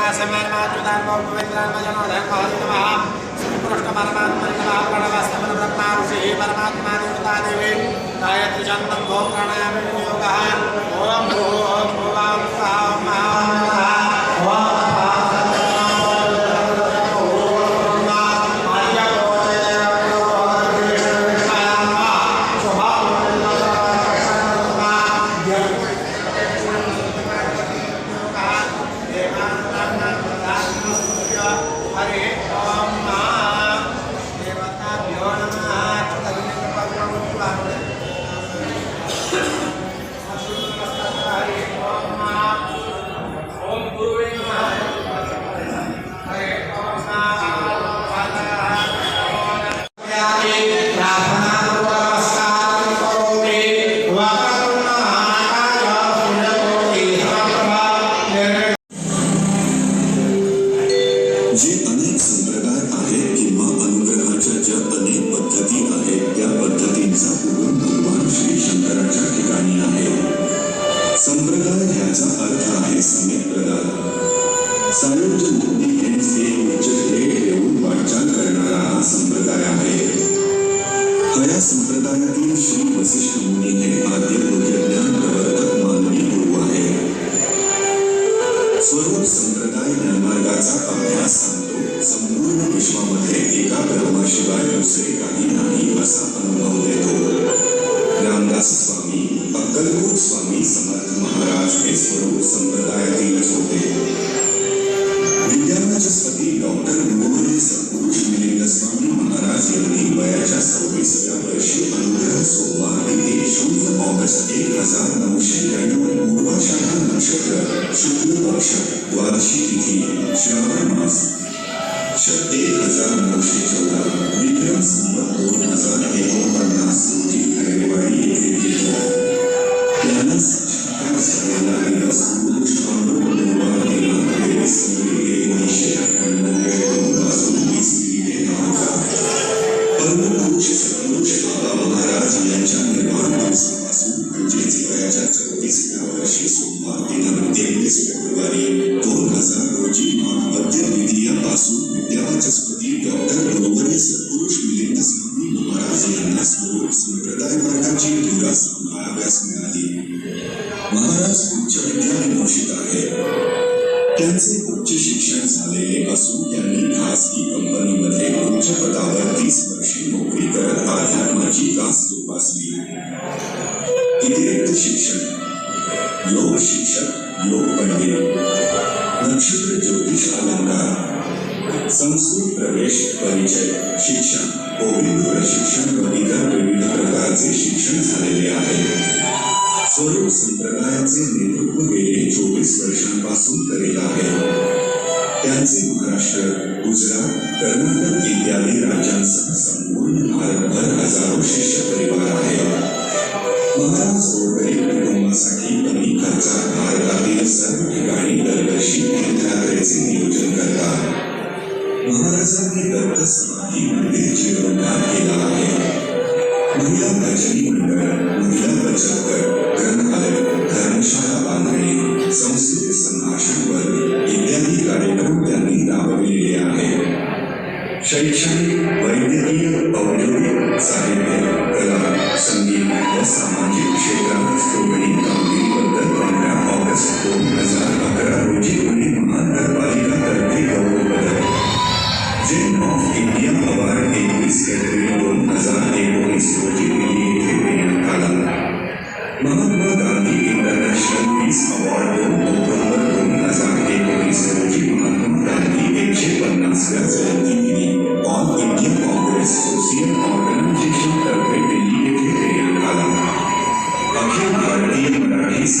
परमासमान मातृदान पवित्रान जनोधन महत नमः श्रीकृष्ण परमात्मन नमः प्रणवस्तमन ब्रह्मा ऋषि परमात्मा देवता देवी गायत्री चंदन भो प्राणायाम योगः ओम भूः भुवां स्वाहा अतिरिक्त शिक्षण. योग शिक्षक योग पंडित ज्योतिष अलंकार. संस्कृत प्रवेश परिचय शिक्षण. कोविडवर व इतर विविध प्रकारचे शिक्षण झालेले आहे. स्वरूप संप्रदायाचे नेतृत्व गेले चोवीस वर्षांपासून करीत त्यांचे महाराष्ट्र गुजरात कर्नाटक इत्यादी राज्यांसह संपूर्ण भारतभर हजारो शिष्य Uyuyan kaçtı, uyuyan kaçtı.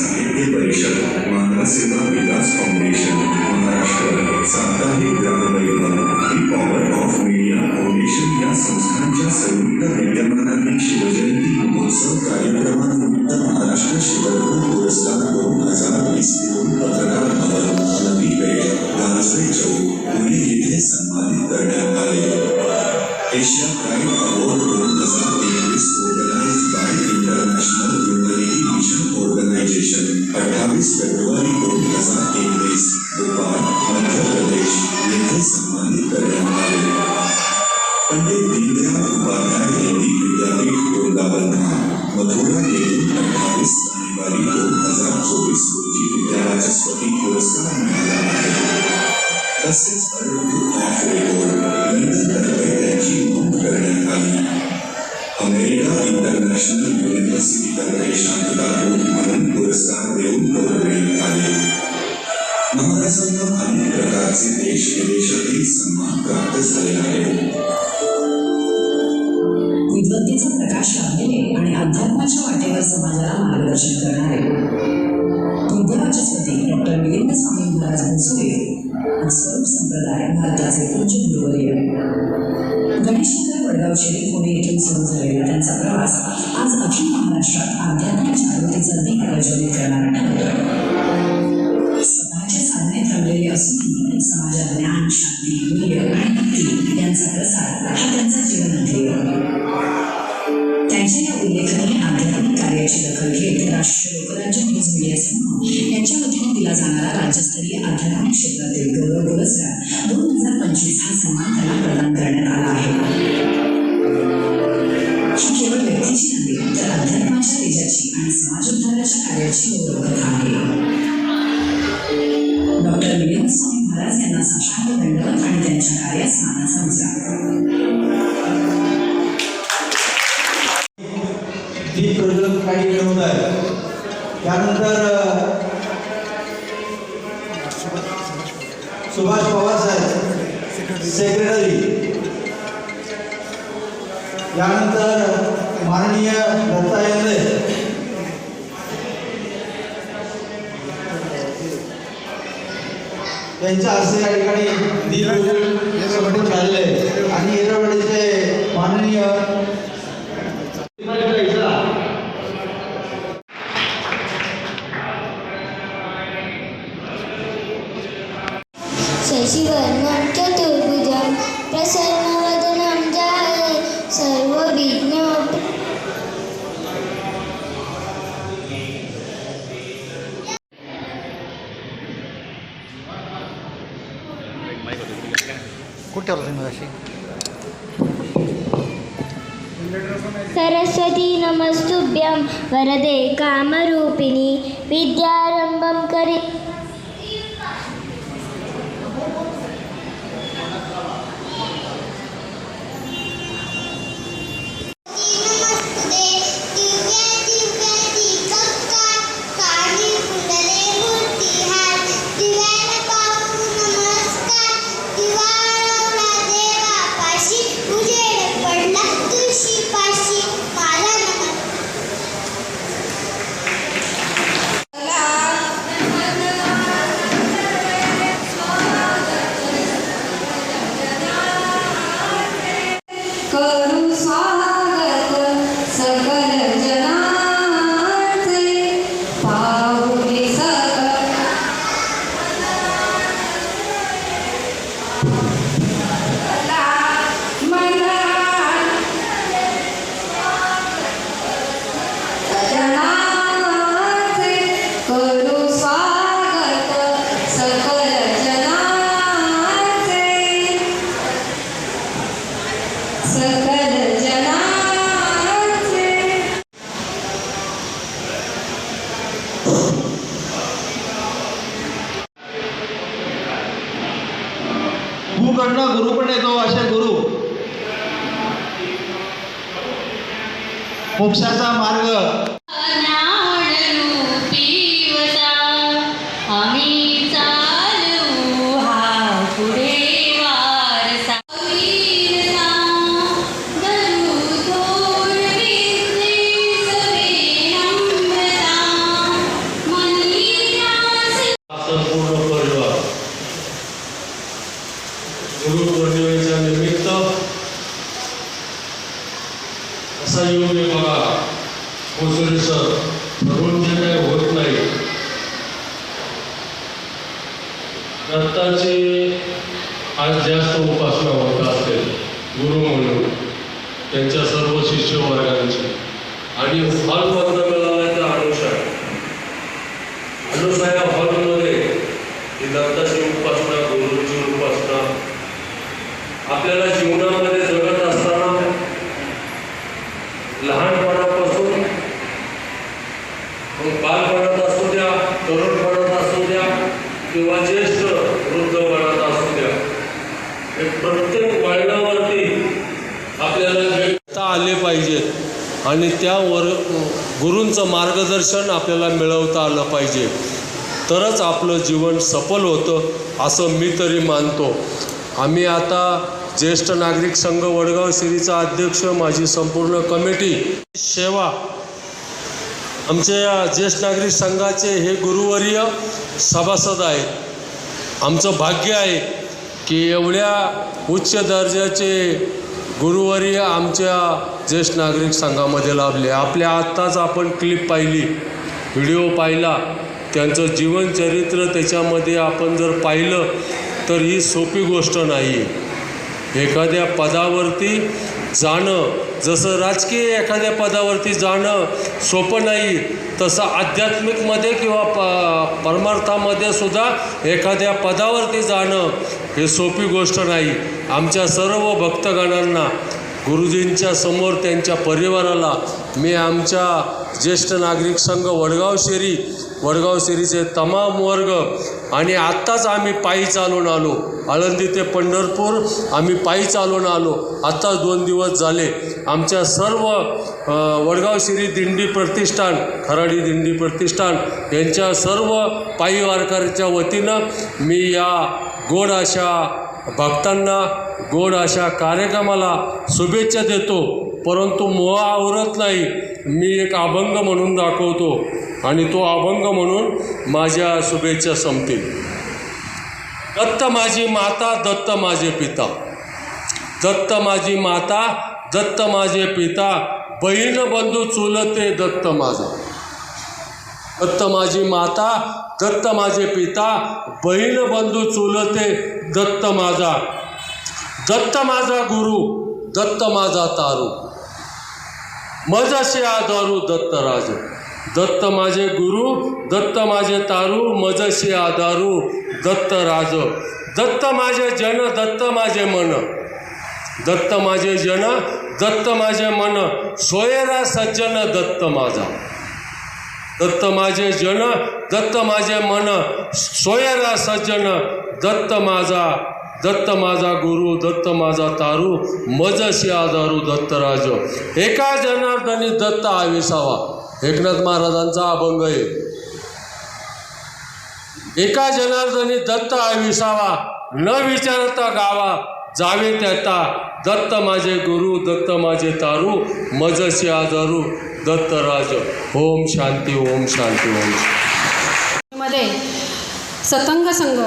Sabe, जून अठ्ठावीस जानेवारी दोन हजार चोवीस रोजी विद्यावाचस्पती पुरस्कार मिळाला आहे तसेच अर्णव ऑफ रेकॉर्ड लंडनतर्फे त्यांची नोंद करण्यात आली अमेरिका इंटरनॅशनल युनिव्हर्सिटीतर्फे शांततापूर म्हणून पुरस्कार देऊन गौरविण्यात आले महाराजांना अनेक प्रकारचे देश विदेशातील सन्मान प्राप्त झाले आहेत विद्वत्तेचा प्रकाश लाभलेले आणि अध्यात्माच्या वाटेवर समाजाला मार्गदर्शन करणारे. विद्यावाचस्पती डॉक्टर मिलिंद स्वामी महाराज बनसोडे आणि स्वरूप संप्रदाय भारताचे पूज्य गुरुवर्य. गणेशनगर वडगाव शरीफ पुणे येथून सुरू झालेला त्यांचा प्रवास आज अखिल महाराष्ट्रात आध्यात्मिक जागृतीचा दीप प्रज्वलित करणार ठरतो स्वतःच्या साधने रमलेले असूनही समाजात ज्ञान शांती मूल्य स्वामी महाराज यांना साष्टांग दंडवत आणि त्यांच्या कार्यास मानाचा काही मिळवत आहे त्यानंतर सुभाष पवार साहेब सेक्रेटरी यानंतर माननीय दत्ता यांदे त्यांच्या हस्ते या ठिकाणी दीप झालेले आहे. आणि येरवडीचे माननीय शशिवर्णं चतुर्भुजं प्रसन्नवदनं ध्याये सर्वविघ्न सरस्वती नमस्तुभ्यं वरदे कामरूपिणी विद्यारम्भं करि आणि त्यावर गुरूंचं मार्गदर्शन आपल्याला मिळवता आलं पाहिजे. तरच आपलं जीवन सफल होतं असं मी तरी मानतो. आम्ही आता ज्येष्ठ नागरिक संघ वडगाव श्रीचा अध्यक्ष माझी संपूर्ण कमिटी सेवा. आमच्या ज्येष्ठ नागरिक संघाचे हे गुरुवर्य सभासद आहेत. आमचं भाग्य आहे की एवढ्या उच्च दर्जाचे गुरुवारी आमच्या ज्येष्ठ नागरिक संघामध्ये लाभले. आपल्या आत्ताच आपण क्लिप पाहिली. व्हिडिओ पाहिला. त्यांचं जीवनचरित्र त्याच्यामध्ये आपण जर पाहिलं तर ही सोपी गोष्ट नाही. एखाद्या पदावरती जाणं जसं राजकीय एखाद्या पदावरती जाणं सोपं नाही. तसं आध्यात्मिकमध्ये किंवा प परमार्थामध्ये सुद्धा एखाद्या पदावरती जाणं हे सोपी गोष्ट नाही. आमच्या सर्व भक्तगणांना गुरुजींच्या समोर त्यांच्या परिवाराला मी आमच्या ज्येष्ठ नागरिक संघ वडगाव शेरी वडगाव शेरीचे तमाम वर्ग आणि आत्ताच आम्ही पायी चालून आलो. आळंदी ते पंढरपूर आम्ही पायी चालून आलो. आत्ताच दोन दिवस झाले. आमच्या सर्व वडगाव शिरी दिंडी प्रतिष्ठान खराडी दिंडी प्रतिष्ठान यांच्या सर्व पायी वारकऱ्याच्या वतीनं मी या गोड अशा भक्तांना गोड अशा कार्यक्रमाला शुभेच्छा देतो. परंतु मोह आवरत नाही. मी एक अभंग म्हणून दाखवतो. आणि तो अभंग म्हणून माझ्या शुभेच्छा संपतील. दत्त माझी माता दत्त माझे पिता. दत्त माझी माता दत्त माझे पिता. बहीण बंधू चुलते दत्त माझा. दत्त माझी माता दत्त माझे पिता. बहीण बंधू चुलते दत्त माझा. दत्त माझा गुरु दत्त माझा तारू. मजसे आधारू दत्त राजू. दत्त माझे गुरु दत्त माझे तारू मजसे आधारू दत्त राज. दत्त माझे जन दत्त माझे मन. दत्त माझे जन दत्त माझे मन. सोयरा सज्जन दत्त माझा. दत्त माझे जन दत्त माझे मन. सोयरा सज्जन दत्त माझा. दत्त माझा गुरु दत्त माझा तारू मजशी आधारू दत्तराज एका जनार्दनी दत्त आविसावा. एकनाथ महाराजांचा अभंग आहे. एका जनार्दनी दत्त आविसावा. न विचारता गावा जावे त्याता. दत्त माझे गुरु दत्त माझे तारू मजशी आधारू दत्तराज ओम शांती ओम शांती ओममध्ये सतंग संघ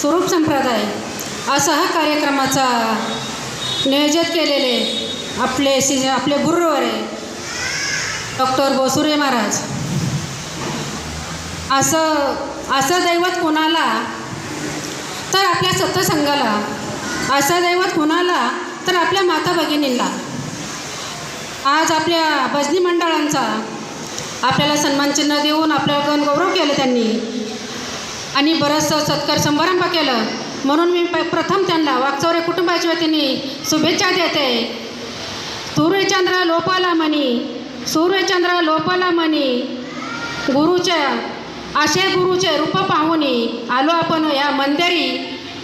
स्वरूप संप्रदाय असा हा कार्यक्रमाचा नियोजित केलेले आपले सि आपले गुरुवर आहे. डॉक्टर बोसुरे महाराज. असं असं दैवत कोणाला तर आपल्या सत्यसंघाला असं दैवत कोणाला तर आपल्या माता भगिनींना. आज आपल्या भजनी मंडळांचा आपल्याला सन्मानचिन्ह देऊन आपल्याला गौरव केलं त्यांनी. आणि बरंचसं सत्कार समारंभ केलं. म्हणून मी प प्रथम त्यांना वागचौरे कुटुंबाच्या वतीने शुभेच्छा देते. सूर्यचंद्र लोपाला म्हणी सूर्यचंद्र लोपाला म्हणी गुरुच्या असे गुरुचे रूप पाहुनी आलो आपण या मंदिरी.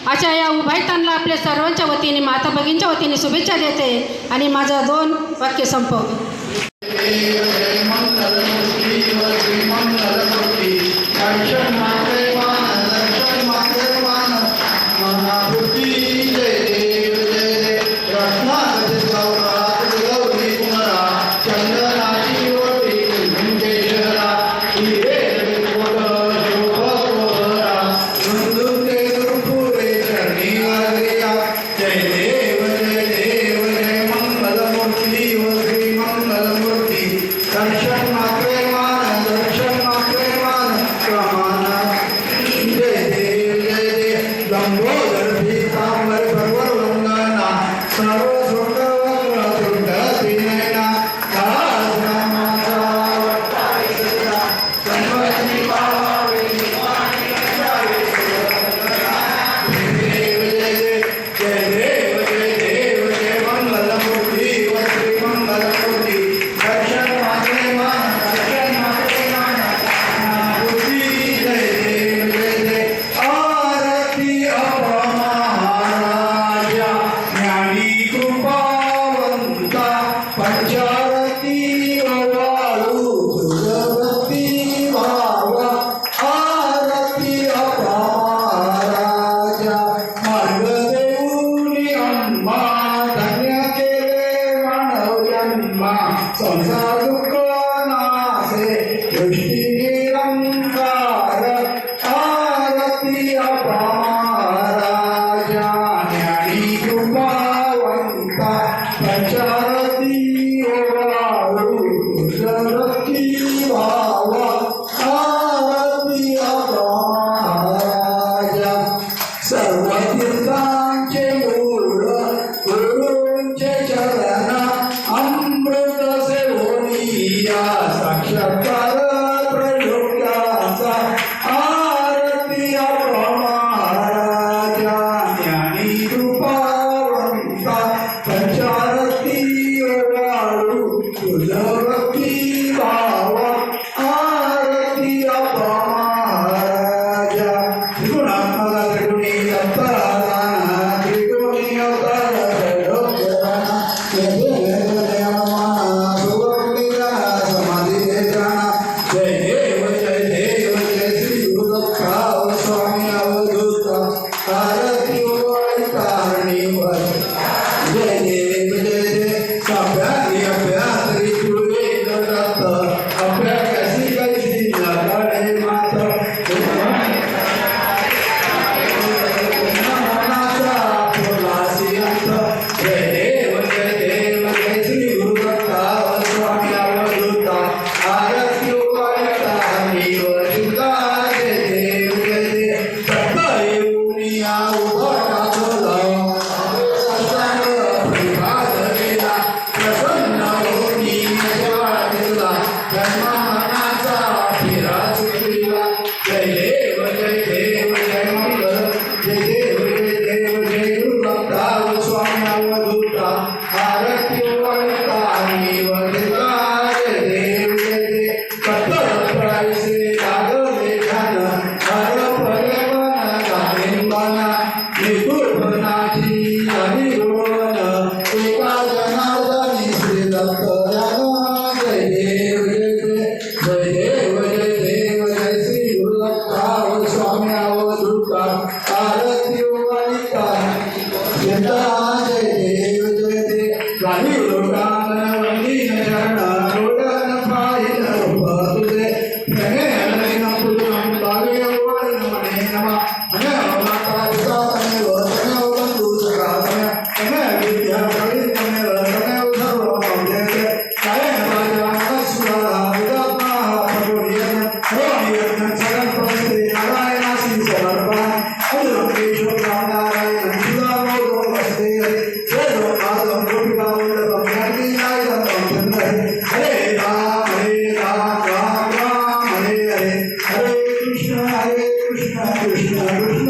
अशा या उभायतांना आपल्या सर्वांच्या वतीने माता भगिनीच्या वतीने शुभेच्छा देते आणि माझं दोन वाक्य संपवते.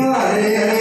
na areia. É, é,